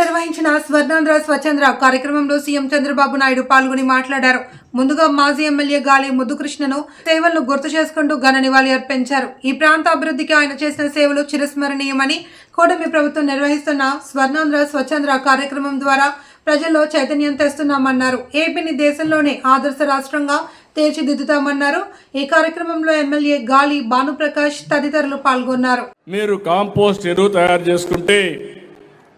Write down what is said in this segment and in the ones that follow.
నిర్వహించిన స్వర్ణాంధ్ర స్వచ్ఛంద్ర కార్యక్రమంలో సీఎం చంద్రబాబు నాయుడు పాల్గొని మాట్లాడారు. ముందుగా మాజీ ఎమ్మెల్యే గాలి ముద్దుకృష్ణను సేవలను గుర్తు చేసుకుంటూ ఘన నివాళి అర్పించారు. ఈ ప్రాంత అభివృద్ధికి ఆయన చేసిన సేవలు చిరస్మరణీయమని కూటమి ప్రభుత్వం నిర్వహిస్తున్న స్వర్ణాంధ్ర స్వచ్ఛంద్ర కార్యక్రమం ద్వారా ప్రజల్లో చైతన్యం తెస్తున్నామన్నారు. ఏపీని దేశంలోనే ఆదర్శ రాష్ట్రంగా తీర్చిదిద్దుతామన్నారు. ఈ కార్యక్రమంలో ఎమ్మెల్యే గాలి భానుప్రకాష్ తదితరులు పాల్గొన్నారు. మీరు కాంపోస్ట్ ఎరువు తయారు చేసుకుంటే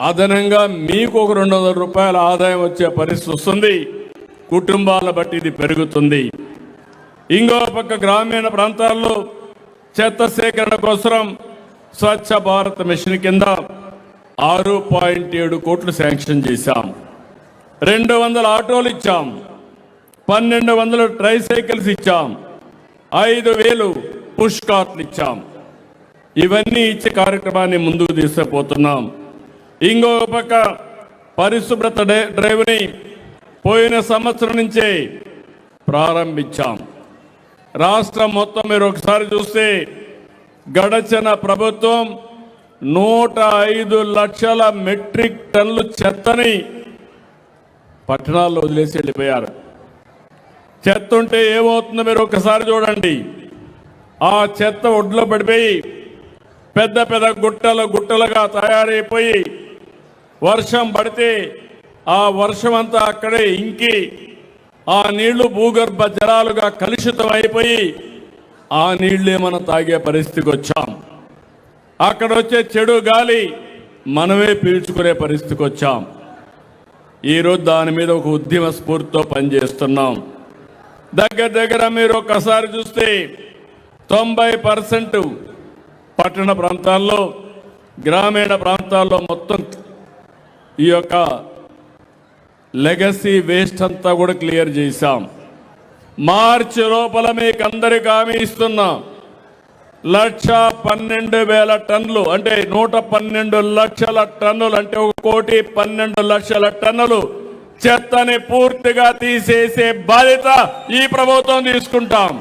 అదనంగా మీకు ఒక రెండు వందల రూపాయల ఆదాయం వచ్చే పరిస్థితి వస్తుంది. కుటుంబాల బట్టి ఇది పెరుగుతుంది. ఇంకో పక్క గ్రామీణ ప్రాంతాల్లో చెత్త సేకరణ కోసం స్వచ్ఛ భారత్ మిషన్ కింద ఆరు పాయింట్ ఏడు కోట్లు శాంక్షన్ చేశాం. రెండు వందల ఆటోలు ఇచ్చాం. పన్నెండు వందల ట్రైసైకిల్స్ ఇచ్చాం. ఐదు వేలు పుష్ కార్ట్లు ఇచ్చాం. ఇవన్నీ ఇచ్చే కార్యక్రమాన్ని ముందుకు తీసుకుపోతున్నాం. ఇంకో పక్క పరిశుభ్రత డ్రై- డ్రైవ్ని పోయిన సంవత్సరం నుంచే ప్రారంభించాం. రాష్ట్రం మొత్తం మీరు ఒకసారి చూస్తే గడచిన ప్రభుత్వం నూట ఐదు లక్షల మెట్రిక్ టన్నులు చెత్తని పట్టణాల్లో వదిలేసి వెళ్ళిపోయారు. చెత్త ఉంటే ఏమవుతుందో మీరు ఒకసారి చూడండి. ఆ చెత్త ఒడ్లో పడిపోయి పెద్ద పెద్ద గుట్టలు గుట్టలుగా తయారైపోయి వర్షం పడితే ఆ వర్షం అంతా అక్కడే ఇంకి ఆ నీళ్ళు భూగర్భ జలాలుగా కలుషితం అయిపోయి ఆ నీళ్ళే మనం తాగే పరిస్థితికి వచ్చాం. అక్కడ వచ్చే చెడు గాలి మనమే పీల్చుకునే పరిస్థితికి వచ్చాం. ఈరోజు దాని మీద ఒక ఉద్యమ స్ఫూర్తితో పనిచేస్తున్నాం. దగ్గర దగ్గర మీరు ఒక్కసారి చూస్తే తొంభై పర్సెంట్ పట్టణ ప్రాంతాల్లో గ్రామీణ ప్రాంతాల్లో మొత్తం ఈ యొక్క లెగసీ వేస్ట్ అంతా కూడా క్లియర్ చేశాం. మార్చి లోపల మీకు అందరికి హామీ ఇస్తున్నాం. లక్ష పన్నెండు వేల టన్నులు అంటే నూట పన్నెండు లక్షల టన్నులు అంటే ఒక కోటి పన్నెండు లక్షల టన్నులు చెత్తని పూర్తిగా తీసేసే బాధ్యత ఈ ప్రభుత్వం తీసుకుంటాం.